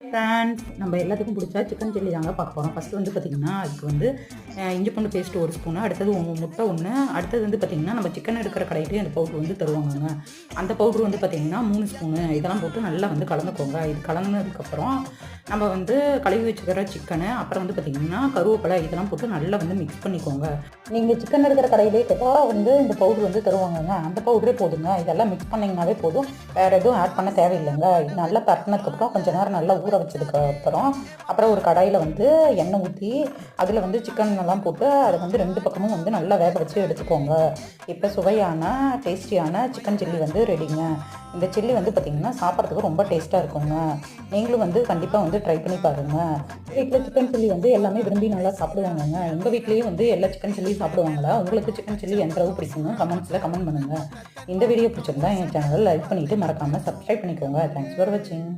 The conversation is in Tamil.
ஃப்ரெண்ட்ஸ் நம்ம எல்லாத்துக்கும் பிடிச்சா சிக்கன் சில்லி தாங்க பார்க்க போகிறோம் ஃபஸ்ட்டு வந்து பார்த்திங்கன்னா அதுக்கு வந்து இஞ்சி பூண்டு பேஸ்ட்டு ஒரு ஸ்பூனு அடுத்தது முட்டை ஒன்று அடுத்தது வந்து பார்த்திங்கன்னா நம்ம சிக்கன் எடுக்கிற கடையிலே அந்த பவுட்ரு வந்து தருவாங்கங்க. அந்த பவுட்ரு வந்து பார்த்திங்கன்னா மூணு ஸ்பூனு இதெல்லாம் போட்டு நல்லா வந்து கலந்துக்கோங்க. இது கலந்ததுக்கப்புறம் நம்ம வந்து கழுவி வச்சுக்கிற சிக்கனு அப்புறம் வந்து பார்த்திங்கன்னா கருவேப்பிலை இதெல்லாம் போட்டு நல்லா வந்து மிக்ஸ் பண்ணிக்கோங்க. நீங்கள் சிக்கன் எடுக்கிற கடையிலே கேட்டால் வந்து இந்த பவுட்ரு வந்து தருவாங்கங்க. அந்த பவுடரே போதுங்க. இதெல்லாம் மிக்ஸ் பண்ணிங்கனாவே போதும். வேறு எதுவும் ஆட் பண்ண தேவையில்லைங்க. இது நல்லா பரட்டினதுக்கப்புறம் கொஞ்சம் நேரம் நல்லா ஊற வச்சதுக்கு அப்புறம் அப்புறம் ஒரு கடாயில் வந்து எண்ணெய் ஊற்றி அதில் வந்து சிக்கன் எல்லாம் போட்டு அதை வந்து ரெண்டு பக்கமும் வந்து நல்லா வேக வச்சு எடுத்துக்கோங்க. இப்போ சுவையான டேஸ்டியான சிக்கன் சில்லி வந்து ரெடிங்க இந்த சில்லி வந்து பார்த்திங்கன்னா சாப்பிட்றதுக்கு ரொம்ப டேஸ்ட்டாக இருக்குங்க. நீங்களும் வந்து கண்டிப்பாக வந்து ட்ரை பண்ணி பாருங்கள் வீட்டில் சிக்கன் சில்லி வந்து எல்லாமே விரும்பி நல்லா சாப்பிடுவாங்கங்க. எங்கள் வீட்லேயும் வந்து எல்லா சிக்கன் சில்லி சாப்பிடுவாங்களா? உங்களுக்கு சிக்கன் சில்லி எந்த அளவு பிடிக்குங்க கமெண்ட்ஸில் கமெண்ட் பண்ணுங்கள் இந்த வீடியோ பிடிச்சிருந்தா என் சேனலை லைக் பண்ணிவிட்டு மறக்காமல் சப்ஸ்கிரைப் பண்ணிக்கோங்க. தேங்க்ஸ் ஃபார் வாட்சிங்